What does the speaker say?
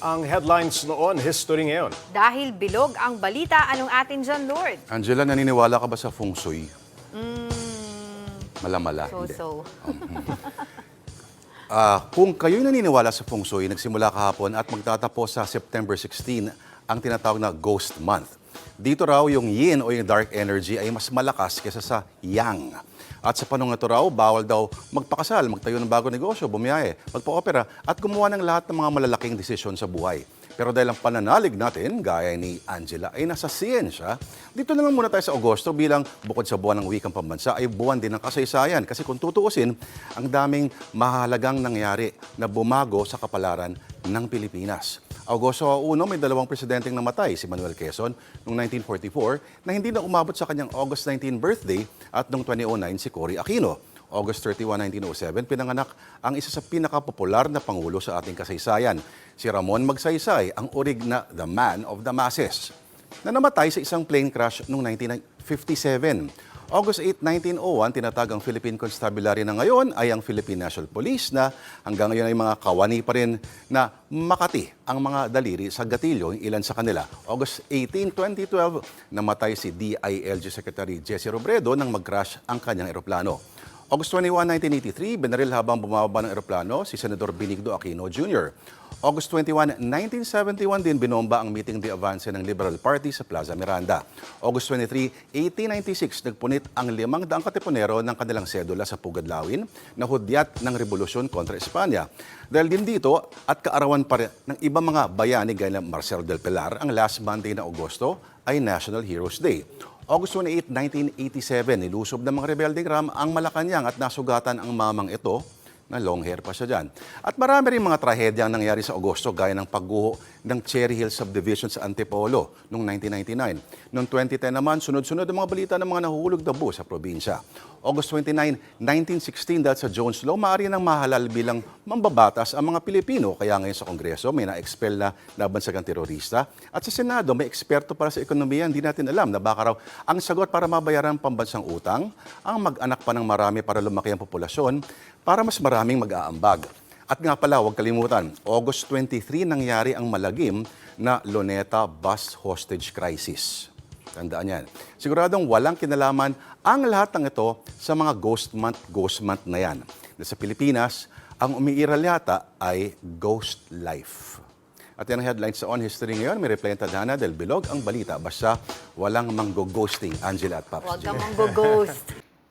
Ang headlines noon, history ngayon. Dahil bilog ang balita, anong atin dyan, Lord? Angela, naniniwala ka ba sa feng shui? Malamala. hindi. So-so. Ah, kung kayo'y naniniwala sa feng shui, nagsimula kahapon at magtatapos sa September 16 ang tinatawag na Ghost Month. Dito raw yung yin o yung dark energy ay mas malakas kaysa sa yang. At sa panong ito raw, bawal daw magpakasal, magtayo ng bagong negosyo, bumiyahe, magpa-opera at gumawa ng lahat ng mga malalaking desisyon sa buhay. Pero dahil ang pananalig natin, gaya ni Angela, ay nasa siyensya, dito na lang muna tayo sa Agosto bilang bukod sa buwan ng wikang pambansa ay buwan din ng kasaysayan. Kasi kung tutuusin, ang daming mahalagang nangyari na bumago sa kapalaran ng Pilipinas. Agosto 1, may dalawang presidenteng namatay, si Manuel Quezon noong 1944 na hindi na umabot sa kanyang August 19 birthday at noong 2009 si Cory Aquino. August 31, 1907, pinanganak ang isa sa pinakapopular na pangulo sa ating kasaysayan, si Ramon Magsaysay, ang urig na The Man of the Masses, na namatay sa isang plane crash noong 1957. August 8, 1901, tinatag ang Philippine Constabulary na ngayon ay ang Philippine National Police na hanggang ngayon ay mga kawani pa rin na Makati ang mga daliri sa gatilyo, ilan sa kanila. August 18, 2012, namatay si DILG Secretary Jesse Robredo nang mag-crash ang kanyang eroplano. August 21, 1983, binaril habang bumababa ng eroplano si Senador Benigno Aquino Jr. August 21, 1971 din binomba ang meeting de avance ng Liberal Party sa Plaza Miranda. August 23, 1896, nagpunit ang limang daang katipunero ng kanilang sedula sa Pugadlawin na hudyat ng revolusyon kontra Espanya. Dahil din dito at kaarawan pa rin ng ibang mga bayani gaya ng Marcelo del Pilar, ang last Monday na Agosto ay National Heroes Day. August 28, 1987, nilusob ng mga rebelding ram ang Malacanang at nasugatan ang mamang ito na long hair pa siya dyan. At marami rin mga trahedya ang nangyari sa Agosto gaya ng pagguho ng Cherry Hill Subdivision sa Antipolo noong 1999. Noong 2010 naman, sunod-sunod ang mga balita ng mga nahuhulog na buo sa probinsya. August 29, 1916 dahil sa Jones Law, maaari nang mahalal bilang mambabatas ang mga Pilipino. Kaya ngayon sa Kongreso, may na-expel na nabansagang terorista. At sa Senado, may eksperto para sa ekonomiya, hindi natin alam na baka raw ang sagot para mabayaran ang pambansang utang, ang mag-anak pa ng marami para lumaki ang populasyon, para mas maraming mag-aambag. At nga pala, huwag kalimutan, August 23 nangyari ang malagim na Luneta Bus Hostage Crisis. Tandaan yan. Siguradong walang kinalaman ang lahat ng ito sa mga ghost month, ghost month na yan. Na sa Pilipinas, ang umiiral yata ay ghost life. At yan ang headlines sa On History ngayon. May reply ang tadhana dahil bilog ang balita. Basta walang manggo-ghosting, Angela at Paps Huwag J. ka mong ghost